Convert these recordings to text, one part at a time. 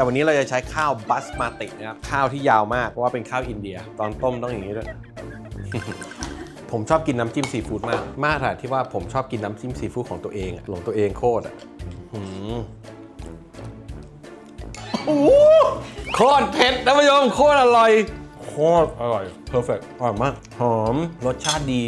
แต่วันนี้เราจะใช้ข้าวบัสมาตินะครับ ข้าวที่ยาวมาก เพราะว่าเป็นข้าวอินเดีย ตอนต้มต้องอย่างนี้ด้วย ผมชอบกินน้ำจิ้มซีฟู้ดมาก มากขนาดที่ว่าผมชอบกินน้ำจิ้มซีฟู้ดของตัวเองอะหลงตัวเองโคตรอะหืมโอ้โหโคตรเผ็ดท่านผู้ชมโคตรอร่อย โคตรอร่อยเพอร์เฟกอร่อยมาก หอม รสชาติดี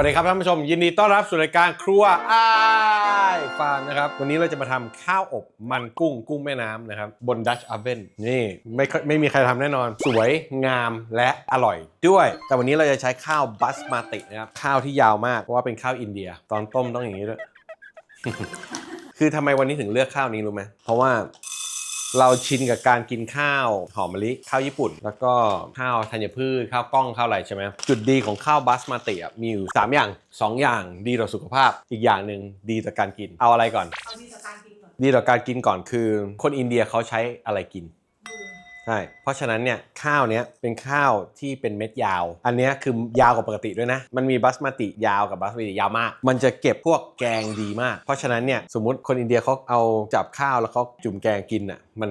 วัสดีครับท่านผู้ชม ยินดีต้อนรับสู่รายการครัวอ้ายฟานนะครับวันนี้เราจะมาทำข้าวอบมันกุ้งกุ้งแม่น้ำนะครับบนดัชอเ n นนี่ไม่ค่อยไม่มีใครทำแน่นอน สวยงามและอร่อยด้วย แต่วันนี้เราจะใช้ข้าวบัสมาตินะครับข้าวที่ยาวมากเพราะว่าเป็นข้าวอินเดีย ตอนต้มต้องอย่างนี้ด้วย คือทำไมวันนี้ถึงเลือกข้าวนี้รู้ไหมเพราะว่า เราชินกับการกินข้าวหอมมะลิข้าวญี่ปุ่น แล้วก็ข้าวธัญพืชข้าวกล้องข้าวอะไรใช่ไหมจุดดีของข้าวบาสมาติอะมีอยู่3อย่าง 2 อย่างดีต่อสุขภาพ อีกอย่างหนึ่งดีต่อการกินเอาอะไรก่อน เอาดีจากการกินก่อน ดีต่อการกินก่อนคือ คนอินเดียเขาใช้อะไรกินมือ ใช่ เพราะฉะนั้นเนี่ยข้าวเนี้ยเป็นข้าวที่เป็นเม็ดยาว อันเนี้ยคือยาวกว่าปกติด้วยนะ มันมีบัสมาติยาวกับบัสมาติยาวมาก มันจะเก็บพวกแกงดีมาก เพราะฉะนั้นเนี่ยสมมติคนอินเดียเขาเอาจับข้าวแล้วเขาจุ่มแกงกินอะมัน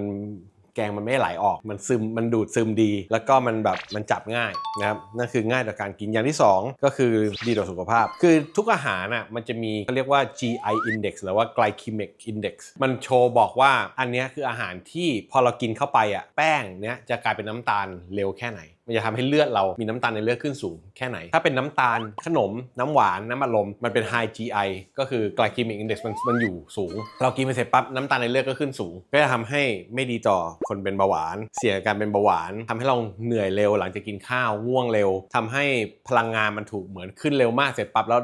แกงมันไม่ไหลออก มันซึม มันดูดซึมดี แล้วก็มันแบบ มันจับง่ายนะครับ นั่นคือง่ายต่อการกิน อย่างที่สองก็คือดีต่อสุขภาพ คือทุกอาหารน่ะ มันจะมีเขาเรียกว่า GI index หรือว่า glycemic index มันโชว์บอกว่า อันนี้คืออาหารที่พอเรากินเข้าไปอะ แป้งเนี้ยจะกลายเป็นน้ำตาลเร็วแค่ไหน มันจะทำให้เลือดเรามีน้ำตาลในเลือดขึ้นสูงแค่ไหน ถ้าเป็นน้ำตาลขนม น้ำหวานน้ำอัดลมมันเป็น high GI ก็คือ glycemic index มันมันอยู่สูง เรากินไปเสร็จปั๊บน้ำตาลในเลือดก็ขึ้นสูง ก็จะทำให้ไม่ดีต่อคนเป็นเบาหวาน เสี่ยงการเป็นเบาหวานทำให้เราเหนื่อยเร็วหลังจากกินข้าวง่วงเร็วทำให้พลังงานมันถูกเหมือนขึ้นเร็วมากเสร็จปั๊บแล้ว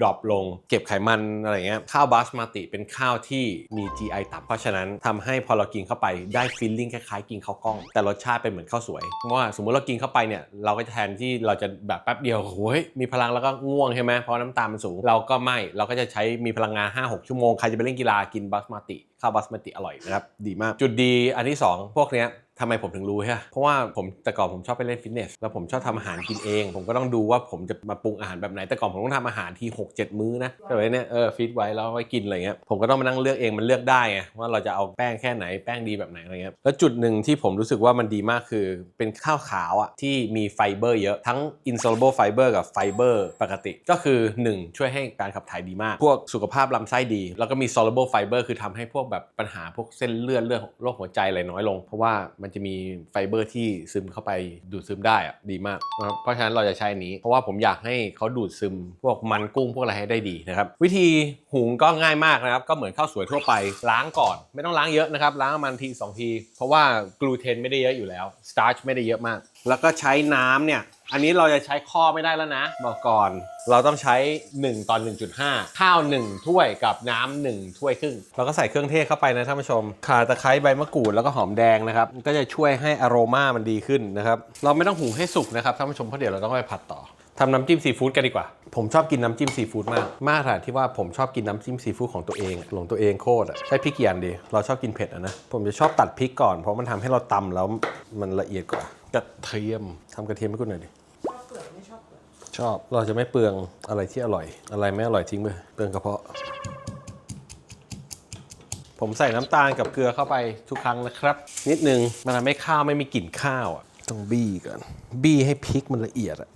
ดรอปลง เก็บไขมันอะไรเงี้ยข้าวบาสมาติเป็นข้าวที่มี GI ต่ำเพราะฉะนั้นทำให้พอเรากินเข้าไปได้ฟีลลิ่งคล้ายๆ กินข้าวกล้อง แต่รสชาติเป็นเหมือนข้าวสวยเพราะว่าสมมติเรากินเข้าไปเนี่ยเราก็จะแทนที่เราจะแบบแป๊บเดียวโอ้ยมีพลังแล้วก็ง่วงใช่ไหมเพราะน้ำตาลมันสูง เราก็ไม่เราก็จะใช้มีพลังงาน 5-6 ชั่วโมง ใครจะไปเล่นกีฬากินบาสมาติข้าวบาสมาติอร่อยนะครับดีมากจุดดีอันที่ 2 พวกเนี้ย ทำไมผมถึงรู้ใช่ไหมเพราะว่าผมแต่ก่อนผมชอบไปเล่นฟิตเนส แล้วผมชอบทำอาหารกินเอง ผมก็ต้องดูว่าผมจะมาปรุงอาหารแบบไหน แต่ก่อนผมต้องทำอาหารที6 7 มื้อนะแต่ว้เนี่ยเออฟิตไว้แล้วไว้กินอะไรเงี้ย ผมก็ต้องมานั่งเลือกเองมันเลือกได้ไงว่าเราจะเอาแป้งแค่ไหนแป้งดีแบบไหนอะไรเงี้ย แล้วจุดหนึ่งที่ผมรู้สึกว่ามันดีมากคือเป็นข้าวขาวอะที่มีไฟเบอร์เยอะทั้ง insoluble fiber กับไฟเบอร์ปกติก็คือ 1 ช่วยให้การขับถ่ายดีมาก พวกสุขภาพลำไส้ดี แล้วก็มี soluble fiber คือทำให้พวกแบบปัญหาพวกเส้นเลือดเรื่องโรคหัวใจอะไรน้อยลงเพราะว่ามันจะมีไฟเบอร์ที่ซึมเข้าไปดูดซึมได้อะดีมากนะครับเพราะฉะนั้นเราจะใช้อันนี้ เพราะว่าผมอยากให้เขาดูดซึม พวกมันกุ้งพวกอะไรให้ได้ดีนะครับวิธีหุงก็ง่ายมากนะครับก็เหมือนข้าวสวยทั่วไปล้างก่อน ไม่ต้องล้างเยอะนะครับล้างมันทีสองทีเพราะว่ากลูเตนไม่ได้เยอะอยู่แล้วสตาร์ชไม่ได้เยอะมากแล้วก็ใช้น้ำเนี่ย อันนี้เราจะใช้ข้อไม่ได้แล้วนะ บอกก่อน เราต้องใช้ 1ตอน1.5 ข้าว 1 ถ้วยกับน้ำ1ถ้วยครึ่ง เราก็ใส่เครื่องเทศเข้าไปนะท่านผู้ชมข่าตะไคร้ใบมะกรูดแล้วก็หอมแดงนะครับ ก็จะช่วยให้อโรมามันดีขึ้นนะครับ เราไม่ต้องหุงให้สุกนะครับท่านผู้ชมเพราะเดี๋ยวเราต้องไปผัดต่อทำน้ำจิ้มซีฟู้ดกันดีกว่า ผมชอบกินน้ำจิ้มซีฟู้ดมาก มากขนาดที่ว่าผมชอบกินน้ำจิ้มซีฟู้ดของตัวเองอะหลงตัวเองโคตรอะใช้พริกกี่อันดี เราชอบกินเผ็ดอะนะ ผมจะชอบตัดพริกก่อน เพราะมันทำให้เราตำแล้วมันละเอียดกว่า กระเทียมทำกระเทียมให้กูหน่อยดิ ชอบเปลือกไม่ชอบเปลือกชอบเราจะไม่เปลืองอะไรที่อร่อย อะไรไม่อร่อยทิ้งไปเปลืองกระเพาะ ผมใส่น้ำตาลกับเกลือเข้าไปทุกครั้งนะครับ นิดนึงมันทำให้ข้าวไม่มีกลิ่นข้าวอะต้องบี้ก่อนบี้ให้พริกมันละเอียดอะ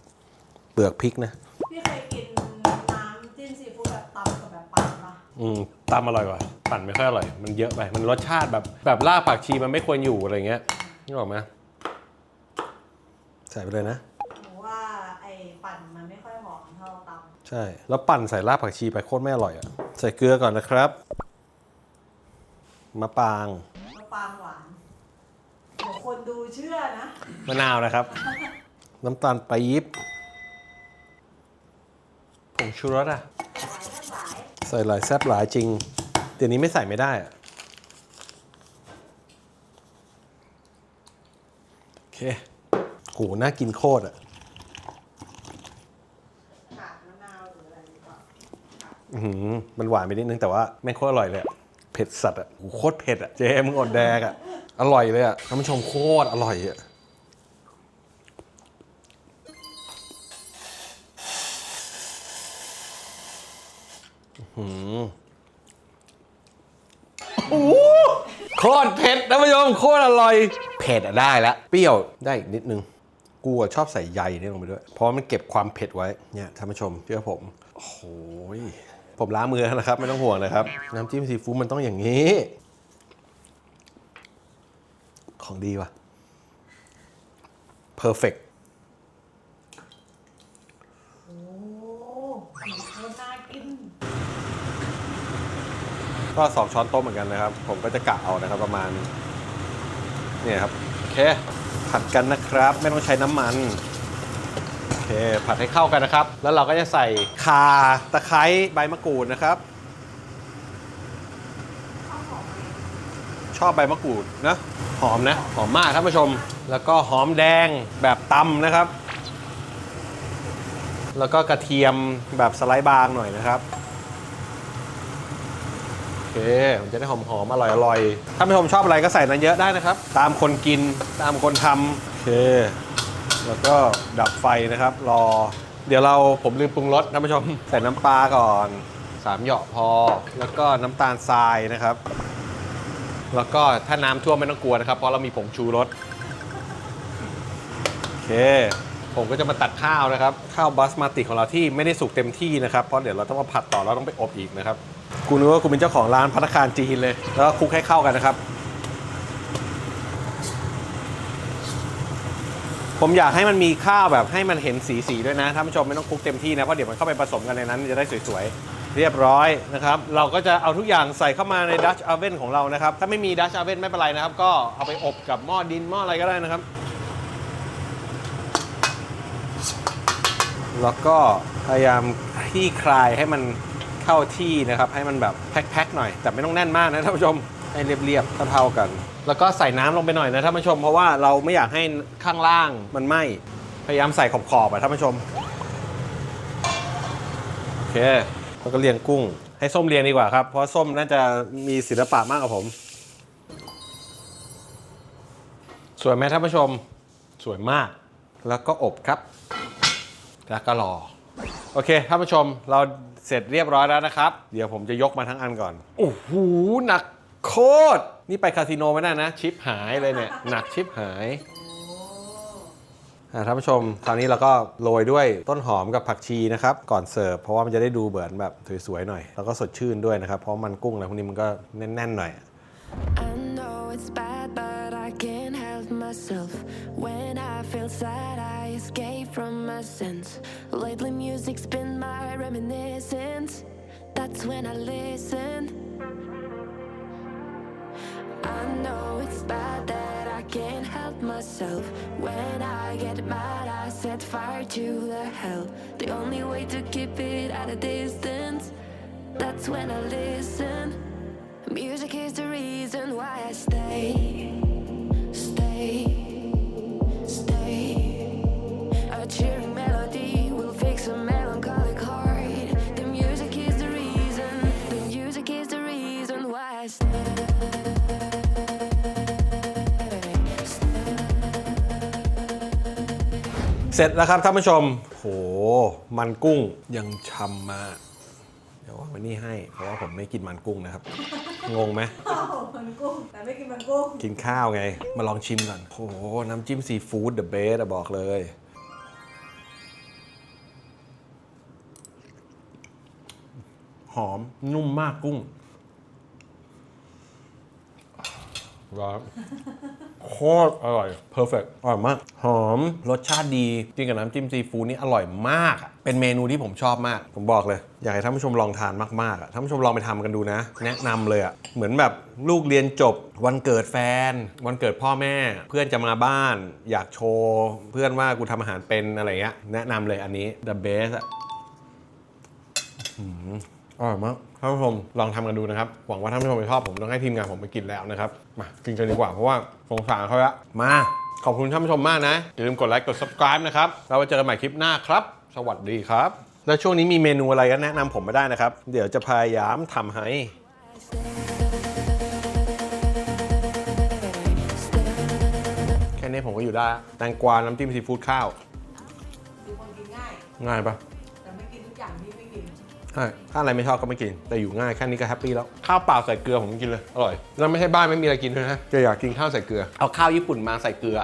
เปลือกพริกนะ พี่เคยกินน้ำจิ้มซีฟู้ดแบบตำกับแบบปั่นปะอืมตามอร่อยกว่าปั่นไม่ค่อยอร่อย มันเยอะไป มันรสชาติแบบแบบล่ากผักชีมันไม่ควรอยู่อะไรเงี้ยนี่บอกไหม ใส่ไปเลยนะ หนูว่าไอ้ปั่นมันไม่ค่อยหอมเท่าตใช่ แล้วปั่นใส่รากผักชีไปโคตรไม่อร่อยอะ ใส่เกลือก่อนนะครับ มะปรางำมะปรางหวานเดี๋ยวคนดูเชื่อนะมะนาวนะครับ น้ำตาลปี๊บผงชูรสอะใส่หลายแซบหลายจริง เดี๋ยวนี้ไม่ใส่ไม่ได้อะโอเค โหน่ากินโคตรอะขาดมะนาวหรืออะไรหรือเปล่าอื้อหือมันหวานไปนิดนึงแต่ว่าแม่งโคตรอร่อยเลยอะเผ็ดสัตว์อะโหโคตรเผ็ดอะเจ๊มึงอดแดกอะออร่อยเลยอะท่านผู้ชมโคตรอร่อยอะอื้อหือโอ้โหโคตรเผ็ดท่านผู้ชมโคตรอร่อย เผ็ดอะได้แล้วเปรี้ยวได้อีกนิดนึง กูอะชอบใส่ใยนี่ลงไปด้วย เพราะมันเก็บความเผ็ดไว้เนี่ยท่านผู้ชมเชื่อผมโอ้โหยผมล้างมือแล้วนะครับ ไม่ต้องห่วงนะครับ น้ำจิ้มซีฟู้ดมันต้องอย่างนี้ ของดีว่ะ perfect โอ้สีโคตรน่ากินก็สองช้อนโต๊ะเหมือนกันนะครับ ผมก็จะกะเอานะครับประมาณ เนี่ยครับ โอเค ผัดกันนะครับ ไม่ต้องใช้น้ำมันโอเคผัดให้เข้ากันนะครับ แล้วเราก็จะใส่ข่าตะไคร้ใบมะกรูดนะครับ ชอบใบมะกรูดนะหอมนะหอมมากท่านผู้ชม แล้วก็หอมแดงแบบตำนะครับ แล้วก็กระเทียมแบบสไลด์บางหน่อยนะครับ เคมันจะได้หอมๆอร่อยๆถ้าไม่ชมชอบอะไรก็ใส่นั้นเยอะได้นะครับ ตามคนกินตามคนทำโอเค แล้วก็ดับไฟนะครับ รอ เดี๋ยวเราผมลืมปรุงรสท่านผู้ชม ใส่น้ำปลาก่อนสามเหยาะพอ แล้วก็น้ำตาลทรายนะครับ แล้วก็ถ้าน้ำท่วมไม่ต้องกลัวนะครับ เพราะเรามีผงชูรสโอเคผมก็จะมาตัดข้าวนะครับ ข้าวบาสมาติของเราที่ไม่ได้สุกเต็มที่นะครับ เพราะเดี๋ยวเราต้องมาผัดต่อเราต้องไปอบอีกนะครับ กูนึกว่ากูเป็นเจ้าของร้านพัตตาคารจีนเลย แล้วก็คลุกให้เข้ากันนะครับ ผมอยากให้มันมีข้าวแบบให้มันเห็นสีสีด้วยนะท่านผู้ชมไม่ต้องคลุกเต็มที่นะเพราะเดี๋ยวมันเข้าไปผสมกันในนั้นจะได้สวยๆ เรียบร้อยนะครับ เราก็จะเอาทุกอย่างใส่เข้ามาในดัช o v เวนของเรานะครับ ถ้าไม่มีดัช o v เวนไม่เป็นไรนะครับ ก็เอาไปอบกับหม้อดินหม้ออะไรก็ได้นะครับ แล้วก็พยายามคลี่คลายให้มัน เข้าที่นะครับให้มันแบบแพ็คๆหน่อย แต่ไม่ต้องแน่นมากนะท่านผู้ชมให้เรียบๆเท่าๆกัน แล้วก็ใส่น้ำลงไปหน่อยนะท่านผู้ชมเพราะว่าเราไม่อยากให้ข้างล่างมันไหม้พยายามใส่ขอบๆอะท่านผู้ชมโอเคแล้วก็เรียงกุ้ง ให้ส้มเรียงดีกว่าครับ เพราะส้มน่าจะมีศิลปะมากกว่าผมสวยไหมท่านผู้ชมสวยมาก แล้วก็อบครับ แล้วก็รอ โอเคท่านผู้ชมเรา เสร็จเรียบร้อยแล้วนะครับ เดี๋ยวผมจะยกมาทั้งอันก่อน โอ้โห หนักโคตร นี่ไปคาสิโนไม่ได้นะ ชิปหายเลยเนี่ย หนักชิปหายอ่าท่านผู้ชมคราวนี้เราก็โรยด้วยต้นหอมกับผักชีนะครับ ก่อนเสิร์ฟเพราะว่ามันจะได้ดูเหมือนแบบสวยๆหน่อย แล้วก็สดชื่นด้วยนะครับ เพราะมันกุ้งอะไรพวกนี้มันก็แน่นๆหน่อย I know it's bad, but I can't help myself. When I feel sad, I escape from my sins. Lately, music's been my reminiscence. That's when I listen. I know it's bad that I can't help myself. When I get mad, I set fire to the hell. The only way to keep it at a distance. That's when I listen. Music is the reason why I stay, stay, stay. เสร็จแล้วครับท่านผู้ชม โห มันกุ้งยังช่ำมากเดี๋ยววางไว้นี่ให้ เพราะว่าผมไม่กินมันกุ้งนะครับ งงไหมข้าวมันกุ้ง แต่ไม่กินมันกุ้ง กินข้าวไง มาลองชิมก่อนโอ้โห น้ำจิ้มซีฟู้ดเดอะเบสอะบอกเลย หอมนุ่มมากกุ้งร้อน โคตรอร่อยเพอร์เฟกอร่อยมาก หอมรสชาติดีกินกับน้ำจิ้มซีฟู้ดนี่อร่อยมากอะเป็นเมนูที่ผมชอบมาก ผมบอกเลย อยากให้ท่านผู้ชมลองทานมากๆอะท่านผู้ชมลองไปทำกันดูนะ แนะนำเลยอะเหมือนแบบลูกเรียนจบ วันเกิดแฟน วันเกิดพ่อแม่ เพื่อนจะมาบ้าน อยากโชว์ เพื่อนว่ากูทำอาหารเป็นอะไรเงี้ยแนะนำเลยอันนี้ the best อะ อร่อยมากท่านผู้ชมลองทำกันดูนะครับ หวังว่าท่านผู้ชมจะชอบผมต้องให้ทีมงานผมไปกินแล้วนะครับ มากินกันดีกว่าเพราะว่าสงสารเขาละมา ขอบคุณท่านผู้ชมมากนะ อย่าลืมกดไลค์กด subscribe นะครับเราไว้เจอกันใหม่คลิปหน้าครับ สวัสดีครับ แล้วช่วงนี้มีเมนูอะไรก็แนะนำผมมาได้นะครับ เดี๋ยวจะพยายามทำให้ Stay, นี้ผมก็อยู่ได้แตงกวาน้ำจิ้มซีฟู้ดข้าวง่ายง่ายปะ ใช่ถ้าอะไรไม่ชอบก็ไม่กิน แต่อยู่ง่ายแค่นี้ก็แฮปปี้แล้ว ข้าวเปล่าใส่เกลือผมกินเลย อร่อย แล้วไม่ใช่บ้านไม่มีอะไรกินด้วยนะจะอยากกินข้าวใส่เกลือ เอาข้าวญี่ปุ่นมาใส่เกลือ